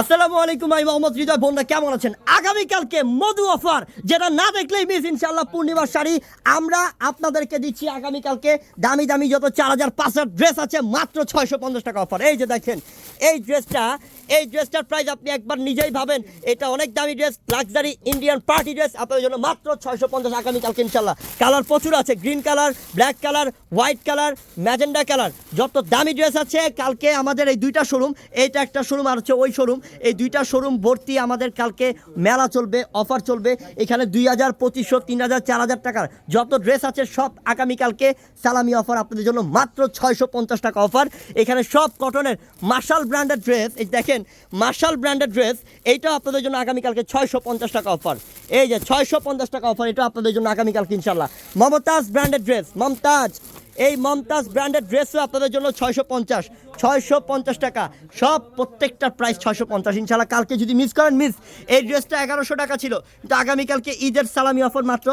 আসসালামু আলাইকুম, আমি মোহাম্মদ হৃদয় বন্ধা কেমন আছেন? আগামীকালকে মধু অফার, যেটা না দেখলেই মিস ইনশাল্লাহ পূর্ণিমার শাড়ি। আমরা আপনাদেরকে দিচ্ছি আগামীকালকে দামি দামি যত চার হাজার, পাঁচ হাজার ড্রেস আছে, মাত্র ছয়শো পঞ্চাশ টাকা অফার। এই যে দেখেন, এই ড্রেসটা এই ড্রেসটার প্রাইস আপনি একবার নিজেই ভাবেন, এটা অনেক দামি dress luxury Indian party dress আপনাদের জন্য মাত্র ছয়শো পঞ্চাশ আগামীকালকে ইনশাল্লাহ কালার প্রচুর আছে green colour black colour white colour magenta colour যত দামি ড্রেস আছে, কালকে আমাদের এই দুইটা শোরুম এইটা একটা শোরুম আর হচ্ছে ওই শোরুম এই দুইটা শোরুম ভর্তি আমাদের কালকে মেলা চলবে অফার চলবে। এখানে দুই হাজার, পঁচিশশো, তিন হাজার, চার হাজার টাকার যত ড্রেস আছে সব আগামীকালকে সালামি অফার আপনাদের জন্য মাত্র ছয়শো পঞ্চাশ টাকা অফার এখানে সব কটনের মার্শাল ব্র্যান্ডের ড্রেস এই দেখেন মার্শাল ব্র্যান্ডের ড্রেস এইটাও আপনাদের জন্য আগামীকালকে ছয়শো পঞ্চাশ টাকা অফার এই যে ছয়শো পঞ্চাশ টাকা অফার এটা আপনাদের জন্য আগামীকালকে ইনশাল্লাহ মমতাজ ব্র্যান্ডের ড্রেস মমতাজ। এই মমতাজ ব্র্যান্ডের ড্রেসও আপনাদের জন্য ছয়শো পঞ্চাশ ছয়শো পঞ্চাশ টাকা। সব প্রত্যেকটার প্রাইস ছয়শো পঞ্চাশ। ইনশাল্লাহ কালকে যদি মিস করেন মিস এই ড্রেসটা এগারোশো টাকা ছিল। কিন্তু আগামীকালকে ঈদের সালামি অফার মাত্র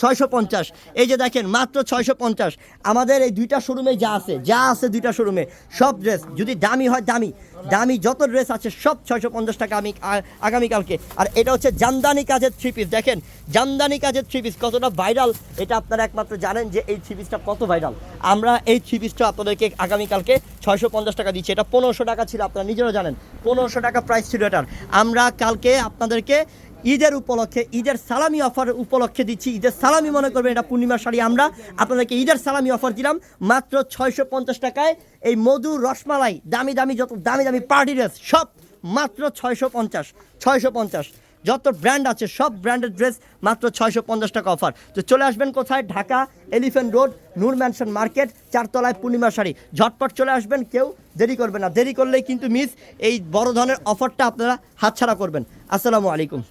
ছয়শো পঞ্চাশ। এই যে দেখেন, মাত্র ছয়শো পঞ্চাশ। আমাদের এই দুইটা শোরুমে যা আছে যা আছে দুইটা শোরুমে সব ড্রেস যদি দামি হয় দামি। দামি যত ড্রেস আছে, সব ছয়শো পঞ্চাশ টাকা আমি আগামীকালকে। আর এটা হচ্ছে জামদানি কাজের থ্রি পিস দেখেন, জামদানি কাজের থ্রি পিস কতটা ভাইরাল এটা আপনারা একমাত্র জানেন যে এই থ্রি পিসটা কত ভাইরাল আমরা এই থ্রি পিসটা আপনাদেরকে আগামীকালকে ছয়শো পঞ্চাশ টাকা দিচ্ছি। এটা পনেরোশো টাকা ছিল, আপনারা নিজেরাও জানেন। পনেরোশো টাকা প্রাইস ছিল এটার। আমরা কালকে আপনাদেরকে ঈদের উপলক্ষে, ঈদের সালামি অফার উপলক্ষে দিচ্ছি। ঈদের সালামি মনে করবেন এটা পূর্ণিমার শাড়ি আমরা। আপনাদেরকে ঈদের সালামি অফার দিলাম। মাত্র ছয়শো পঞ্চাশ টাকায় এই মধু রসমালাই, দামি দামি যত দামি দামি পার্টি ড্রেস সব মাত্র ছয়শো পঞ্চাশ ছয়শো পঞ্চাশ। যত ব্র্যান্ড আছে, সব ব্র্যান্ডের ড্রেস মাত্র ছয়শো পঞ্চাশ টাকা অফার। তো চলে আসবেন কোথায়? Dhaka Elephant Road Noor Mansion Market চারতলায় Purnima sari. ঝটপট চলে আসবেন, কেউ দেরি করবে না। দেরি করলেই কিন্তু মিস এই বড় ধরনের অফারটা আপনারা হাতছাড়া করবেন। আসসালামু আলাইকুম।